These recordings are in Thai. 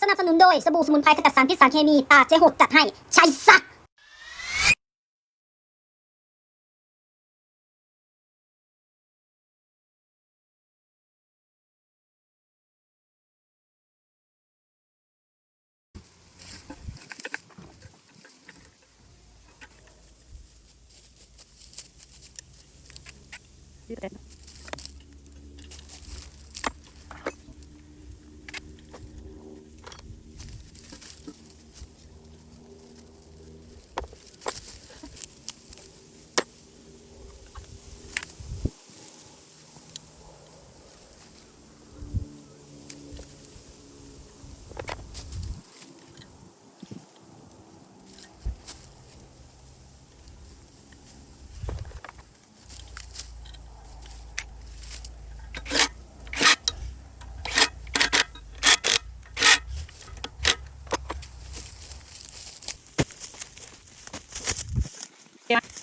สนับสนุนโดย สบู่สมุนไพรขจัดสารพิษสารเคมีตาเจ๊หกจัดให้ใช้ซะใช่ไหม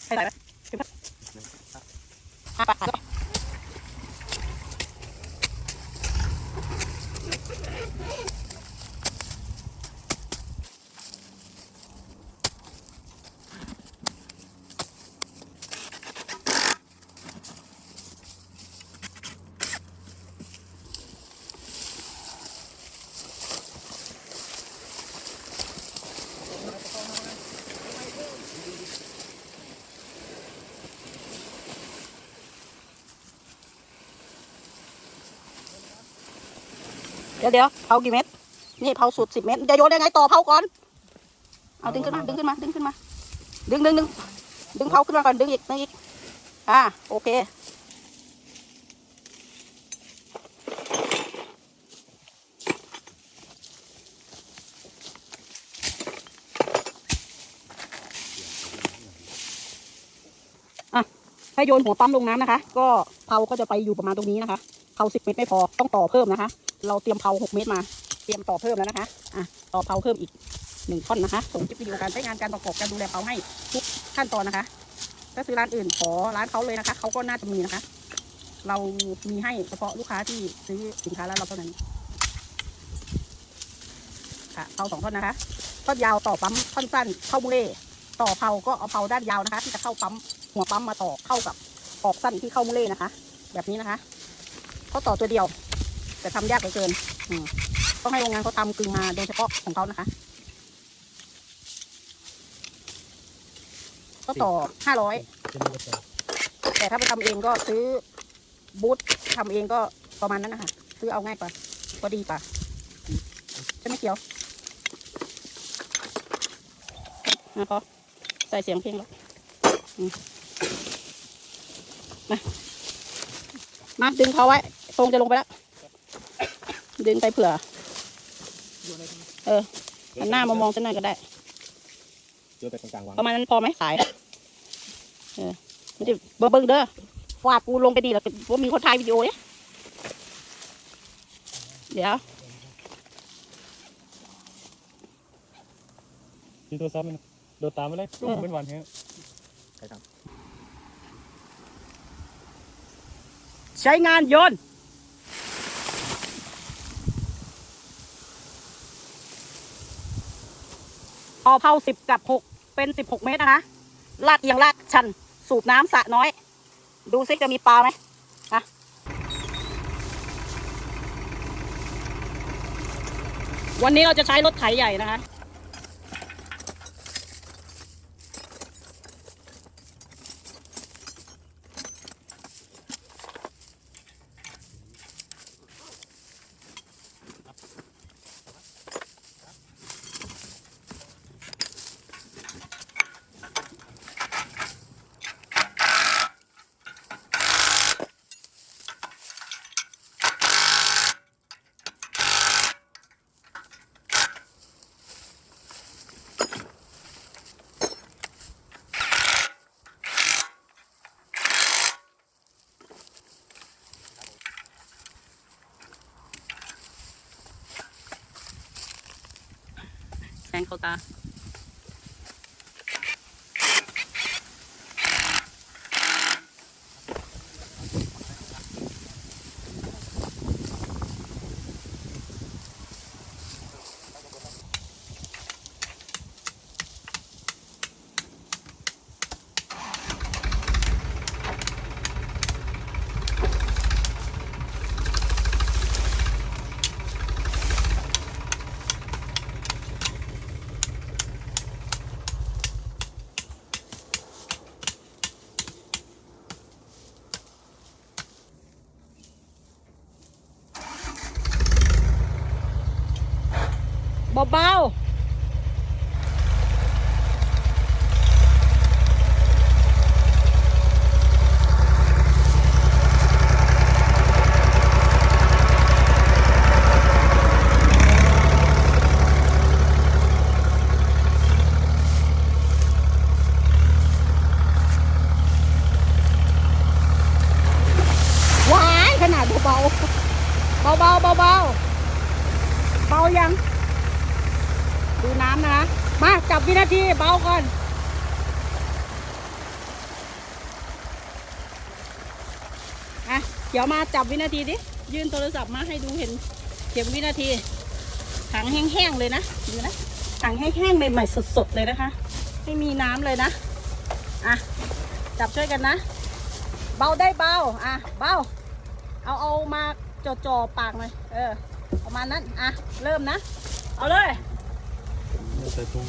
อ่ ดี๋ยวเดี๋ยวเผากี่เม็ดนี่เผาสุดสิบเม็ดจะโยนได้ไงต่อเผาก่อนเอาดึงขึ้นมาดึงขึ้นมาดึงขึ้นมา ดึงดึงดึงดึงเผาขึ้นมาก่อนดึงอีกดึงอีกอ่าโอเคอะถ้าโยนหัวปั๊มลงน้ำนะคะ ก็เผาก็จะไปอยู่ประมาณตรงนี้นะคะเผาสิบเมตรไม่พอต้องต่อเพิ่มนะคะ เราเตรียมเผาหกเมตรมา เตรียมต่อเพิ่มแล้วนะคะ อะ ต่อเผาเพิ่มอีกหนึ่งท่อนนะคะ ส่งคลิปวิดีโอการใช้งานการประกอบการดูแลเผาให้ทุกขั้นตอนนะคะ ถ้าซื้อร้านอื่นขอร้านเขาเลยนะคะ เขาก็น่าจะมีนะคะ เรามีให้เฉพาะลูกค้าที่ซื้อสินค้าร้านเราเท่านั้น ค่ะเผาสองท่อนนะคะ ท่อนยาวต่อปั๊ม ท่อนสั้นเข้ามุเล่ต่อเผาก็เอาเผาด้านยาวนะคะ ที่จะเข้าปั๊ม หัวปั๊มมาต่อเข้ากับออกสั้นที่เข้ามุเล่นะคะ แบบนี้นะคะเขาต่อตัวเดียว แต่ทำยากเหลือเกินอืมต้องให้โรงงานเขาทำกึ่งมาโดยเฉพาะของเขานะคะ ก็ต่อห้าร้อยแต่ถ้าไปทำเองก็ซื้อบูธทำเองก็ประมาณนั้นนะคะซื้อเอาง่ายกว่าก็ดีกว่าอืมใช่ไหมเขียวนะพอใส่เสียงเพลงแล้วมมา มาดึงเขาไว้ทรงจะลงไปแล้ว ดึงไปเผื่อเออหันหน้ามามองฉันหน่อยก็ได้เจอไปตรงกลางวางประมาณนั้นพอไหมสายเออไม่ได้เบิ่งเบิ่งเด้อฟาดกูลงไปดีแล้วว่ามีคนถ่ายวิดีโอเนี่ยเดี๋ยวที่ตัวซ้ำมันโดดตามไปเลยลูกเป็นวันแค่ใครทใช้งานโยนต์พ อเผาสิบกับหกเป็นสิบหกเมตรนะคะลาดเอียงลาดชัน สูบน้ำสะน้อย ดูซิจะมีปลาไหมนะวันนี้เราจะใช้รถไถใหญ่นะคะ แท งเข้าตาเบาๆหวายขนะคะ มาจับวินาทีเบาก่อนอะเดี๋ยวมาจับวินาทีดิ ยื่นโทรศัพท์มาให้ดูเห็นเข็มวินาทีถังแห้งๆเลยนะดูนะถังแห้งๆใหม่ๆสดๆเลยนะคะ ไม่มีน้ำเลยนะ อะ จับช่วยกันนะ เบาได้เบา อะ เบา เอาเอามาจ่อๆปากหน่อย เออประมาณนั้น อะ เริ่มนะ เอาเลย แต่ตรง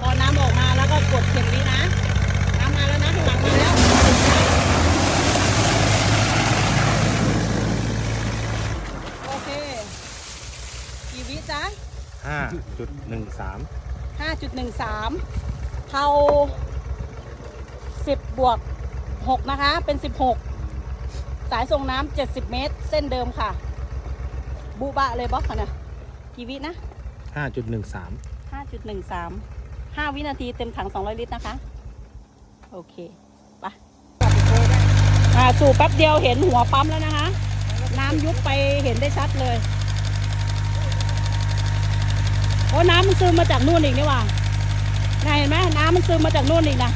พอน้ำออกมาแล้วก็กดเข็มนี้นะ น้ำมาแล้วนะข้างหลังมาแล้วโอเคกี่วิจ๊ะห้าจุดหนึ่งสาม5.13เท่า10บวก6นะคะ เป็น16 สายส่งน้ำ70เมตร เส้นเดิมค่ะบูบะเลยบล็อกค่ะนะกี่วินะห้าจุดหนึ่งสาม5.13 5วินาทีเต็มถัง200ลิตรนะคะ โอเคไปอ่าสูบแป๊บเดียวเห็นหัวปั๊มแล้วนะคะ น้ำยุบไปเห็นได้ชัดเลยโอ้น้ำมันซึมมาจากนู่นอีกนี่หว่าน่ะเห็นไหมน้ำมันซึมมาจากนู่นอีกนะ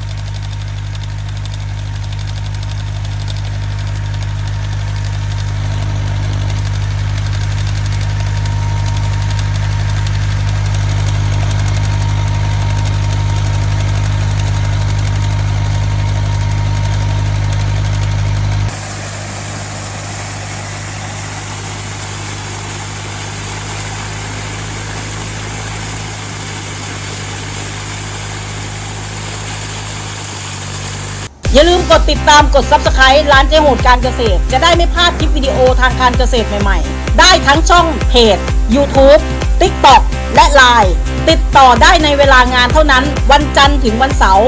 อย่าลืมกดติดตามกด Subscribe ร้านเจ๊โหดการเกษตร จะได้ไม่พลาดคลิปวิดีโอทางการเกษตรใหม่ๆ ได้ทั้งช่องเพจ YouTube TikTok และ Line ติดต่อได้ในเวลางานเท่านั้น วันจันทร์ถึงวันเสาร์